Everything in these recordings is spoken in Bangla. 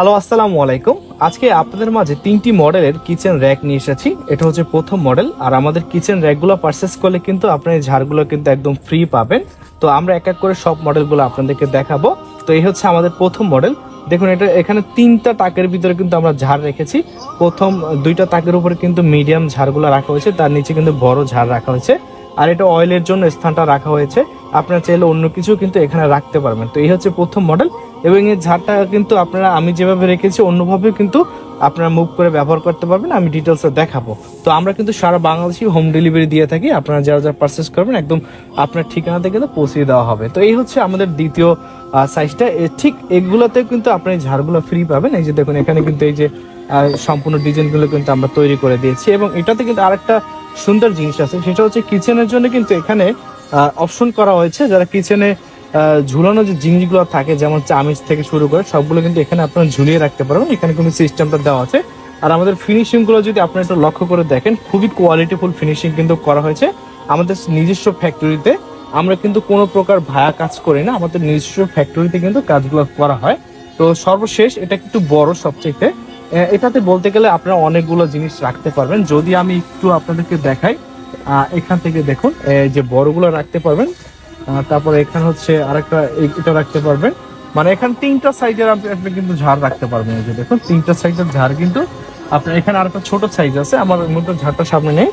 হ্যালো, আসসালামু আলাইকুম। আজকে আপনাদের মাঝে তিনটি মডেলের কিচেন র্যাক নিয়ে এসেছি। এটা হচ্ছে প্রথম মডেল, আর আমাদের কিচেন র্যাকগুলো পারচেস করলে কিন্তু আপনার ঝাড়গুলো কিন্তু একদম ফ্রি পাবেন। তো আমরা এক এক করে সব মডেলগুলো আপনাদেরকে দেখাবো। তো এই হচ্ছে আমাদের প্রথম মডেল। দেখুন, এটা এখানে তিনটা তাকের ভিতরে কিন্তু আমরা ঝাড় রেখেছি। প্রথম দুইটা তাকের উপরে কিন্তু মিডিয়াম ঝাড়গুলো রাখা হয়েছে। তার নিচে কিন্তু বড় ঝাড় রাখা হয়েছে। আর এটা অয়েলের জন্য স্থানটা রাখা হয়েছে। আপনারা চাইলে অন্য কিছু কিন্তু এখানে রাখতে পারবেন। তো এই হচ্ছে প্রথম মডেল এবং এই ঝাড়টা কিন্তু আপনারা আমি যেভাবে রেখেছি অন্যভাবে কিন্তু আপনারা মুভ করে ব্যবহার করতে পারবেন। আমি ডিটেলসে দেখাবো। তো আমরা কিন্তু সারা বাংলাদেশি হোম ডেলিভারি দিয়ে থাকি। আপনারা যারা যারা পারচেস করবেন, একদম আপনার ঠিকানাতে কিন্তু পৌঁছে দেওয়া হবে। তো এই হচ্ছে আমাদের দ্বিতীয় সাইজটা ঠিক এগুলোতে কিন্তু আপনি ঝাড়গুলো ফ্রি পাবেন। এই যে দেখুন, এখানে কিন্তু এই যে সম্পূর্ণ ডিজাইনগুলো কিন্তু আমরা তৈরি করে দিয়েছি এবং এটাতে কিন্তু আরেকটা সুন্দর জিনিস আছে। সেটা হচ্ছে কিচেনের জন্য কিন্তু এখানে অপশন করা হয়েছে। যারা কিচেনে ঝুলানো যে জিনিসগুলো থাকে, যেমন চামিচ থেকে শুরু করে, সবগুলো কিন্তু এখানে আপনারা ঝুলিয়ে রাখতে পারবেন। এখানে কিন্তু সিস্টেমটা দেওয়া আছে। আর আমাদের ফিনিশিংগুলো যদি আপনারা একটু লক্ষ্য করে দেখেন, খুবই কোয়ালিটিফুল ফিনিশিং কিন্তু করা হয়েছে। আমাদের নিজস্ব ফ্যাক্টরিতে আমরা কিন্তু কোনো প্রকার ভায়া কাজ করি না। আমাদের নিজস্ব ফ্যাক্টরিতে কিন্তু কাজগুলো করা হয়। তো সর্বশেষ, এটা একটু বড় সবচেয়ে এটাতে বলতে গেলে আপনারা অনেকগুলো জিনিস রাখতে পারবেন। যদি আমি একটু আপনাদেরকে দেখাই এখান থেকে দেখুন যে বড়গুলো রাখতে পারবেন তারপরে এখানে হচ্ছে আরেকটা এটা রাখতে পারবেন। মানে এখানে তিনটা সাইজের আপনি আপনি কিন্তু ঝাড় রাখতে পারবেন এই যে দেখুন তিনটা সাইজের ঝাড় কিন্তু আপনার এখানে আরেকটা ছোট সাইজ আছে আমার মতো ঝাড়টা সামনে নেই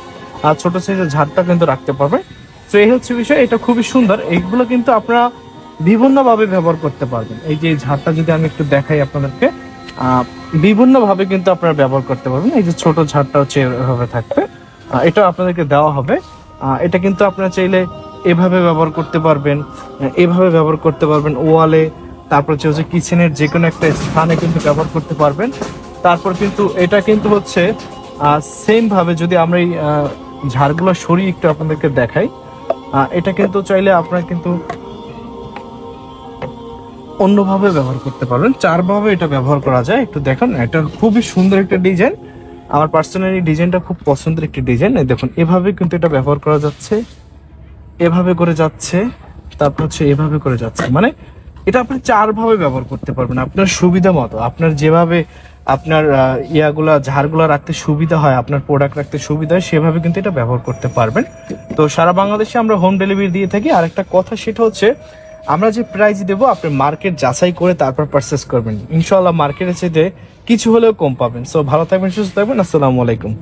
আর ছোট সাইজের ঝাড়টা কিন্তু রাখতে পারবেন। তো এই হচ্ছে বিষয় এটা খুবই সুন্দর এইগুলো কিন্তু আপনারা বিভিন্ন ভাবে ব্যবহার করতে পারবেন। এই যে ঝাড়টা যদি আমি একটু দেখাই আপনাদেরকে আহ, বিভিন্ন ভাবে কিন্তু আপনারা ব্যবহার করতে পারবেন। এই যে ছোট ঝাড়টা হচ্ছে এভাবে থাকবে। এটা আপনাদেরকে দেওয়া হবে। এটা কিন্তু আপনারা চাইলে এভাবে ব্যবহার করতে পারবেন এভাবে ব্যবহার করতে পারবেন ওয়ালে, তারপর হচ্ছে কিচেনের যে কোনো একটা স্থানে কিন্তু ব্যবহার করতে পারবেন। তারপর কিন্তু এটা কিন্তু হচ্ছে সেম ভাবে যদি আমরা এই ঝাড়গুলো সরিয়ে একটু আপনাদেরকে দেখাই এটা কিন্তু চাইলে আপনারা কিন্তু অন্যভাবে ব্যবহার করতে পারবেন। চারভাবে এটা ব্যবহার করা যায়। একটু দেখুন, এটা খুবই সুন্দর একটা ডিজাইন। আমার পার্সোনালি ডিজাইনটা খুব পছন্দের একটি ডিজাইন দেখুন, এভাবে কিন্তু এটা ব্যবহার করা যাচ্ছে। এভাবে করে যাচ্ছে, তারপর হচ্ছে এভাবে করে যাচ্ছে। মানে এটা আপনি চার ভাবে ব্যবহার করতে পারবেন। আপনার সুবিধা মতো, আপনার যেভাবে আপনার ইয়াগুলা, ঝাড়গুলা রাখতে সুবিধা হয়, আপনার প্রোডাক্ট রাখতে সুবিধা হয়, সেভাবে কিন্তু এটা ব্যবহার করতে পারবেন। তো সারা বাংলাদেশে আমরা হোম ডেলিভারি দিয়ে থাকি। আর একটা কথা, সেটা হচ্ছে আমরা যে প্রাইস দেব, আপনি মার্কেট যাচাই করে তারপর পারচেস করবেন। ইনশাল্লাহ মার্কেটের চাইতে কিছু হলেও কম পাবেন। সো ভালো থাকবেন, সুস্থ থাকবেন। আসসালামু আলাইকুম।